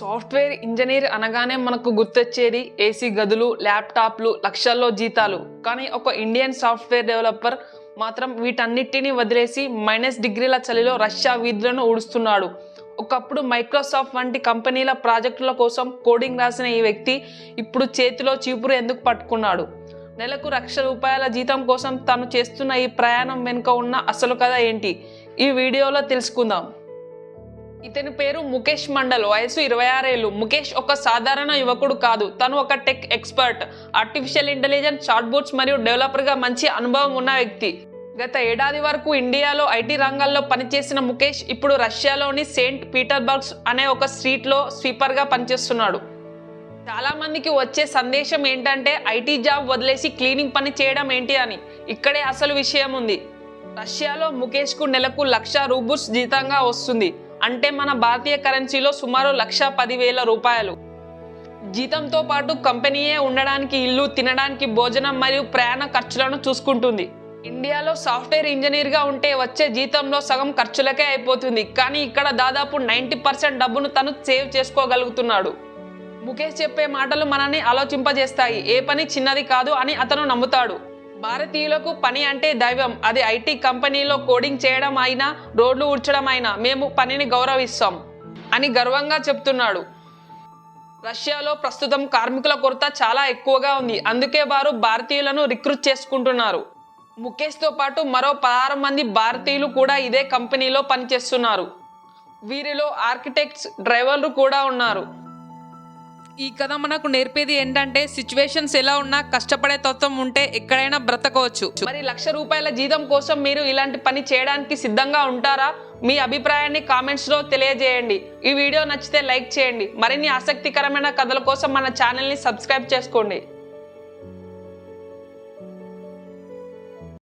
Software engineer అనగానే మనకు గుర్తొచ్చేది ఏసీ గదులు ల్యాప్టాప్లు లక్షల్లో జీతాలు. కానీ ఒక ఇండియన్ సాఫ్ట్వేర్ డెవలపర్ మాత్రం వీటన్నిటిని వదిలేసి మైనస్ డిగ్రీల చలిలో రష్యా వీధులను ఊడుస్తున్నాడు. ఒకప్పుడు మైక్రోసాఫ్ట్ వంటి కంపెనీల ప్రాజెక్టుల కోసం కోడింగ్ రాసిన ఈ వ్యక్తి ఇప్పుడు చేతిలో చీపురు ఎందుకు పట్టుకున్నాడు? నెలకు లక్ష రూపాయల జీతం కోసం తను చేస్తున్న ఈ ప్రయాణం వెనుక ఉన్న అసలు కథ ఏంటి? ఈ వీడియోలో తెలుసుకుందాం. ఇతని పేరు ముఖేష్ మండల్. వయసు ఇరవై ఆరేళ్ళు. ముఖేష్ ఒక సాధారణ యువకుడు కాదు. తను ఒక tech expert. Artificial intelligence chatbots మరియు డెవలపర్గా మంచి అనుభవం ఉన్న వ్యక్తి. గత ఏడాది వరకు ఇండియాలో ఐటీ రంగాల్లో పనిచేసిన ముఖేష్ ఇప్పుడు రష్యాలోని సెయింట్ పీటర్బర్గ్స్ అనే ఒక స్ట్రీట్లో స్వీపర్గా పనిచేస్తున్నాడు. చాలామందికి వచ్చే సందేశం ఏంటంటే ఐటీ జాబ్ వదిలేసి క్లీనింగ్ పని చేయడం ఏంటి అని. ఇక్కడే అసలు విషయం ఉంది. రష్యాలో ముఖేష్కు నెలకు లక్ష రూబుస్ జీతంగా వస్తుంది. అంటే మన భారతీయ కరెన్సీలో సుమారు లక్ష పదివేల రూపాయలు. జీతంతో పాటు కంపెనీయే ఉండడానికి ఇల్లు తినడానికి భోజనం మరియు ప్రయాణ ఖర్చులను చూసుకుంటుంది. ఇండియాలో సాఫ్ట్వేర్ ఇంజనీర్గా ఉంటే వచ్చే జీతంలో సగం ఖర్చులకే అయిపోతుంది. కానీ ఇక్కడ దాదాపు నైంటీ పర్సెంట్ డబ్బును తను సేవ్ చేసుకోగలుగుతున్నాడు. ముఖేష్ చెప్పే మాటలు మనల్ని ఆలోచింపజేస్తాయి. ఏ పని చిన్నది కాదు అని అతను నమ్ముతాడు. భారతీయులకు పని అంటే దైవం. అది ఐటీ కంపెనీలో కోడింగ్ చేయడం అయినా రోడ్లు ఊడ్చడం అయినా మేము పనిని గౌరవిస్తాం అని గర్వంగా చెప్తున్నాడు. రష్యాలో ప్రస్తుతం కార్మికుల కొరత చాలా ఎక్కువగా ఉంది. అందుకే వారు భారతీయులను రిక్రూట్ చేసుకుంటున్నారు. ముఖేష్తో పాటు మరో పదహారు మంది భారతీయులు కూడా ఇదే కంపెనీలో పనిచేస్తున్నారు. వీరిలో ఆర్కిటెక్ట్స్ డ్రైవర్లు కూడా ఉన్నారు. ఈ కథ మనకు నేర్పేది ఏంటంటే సిచ్యువేషన్స్ ఎలా ఉన్నా కష్టపడే తత్వం ఉంటే ఎక్కడైనా బ్రతకవచ్చు. మరి లక్ష రూపాయల జీతం కోసం మీరు ఇలాంటి పని చేయడానికి సిద్ధంగా ఉంటారా? మీ అభిప్రాయాన్ని కామెంట్స్లో తెలియజేయండి. ఈ వీడియో నచ్చితే లైక్ చేయండి. మరిన్ని ఆసక్తికరమైన కథల కోసం మన ఛానల్ని సబ్స్క్రైబ్ చేసుకోండి.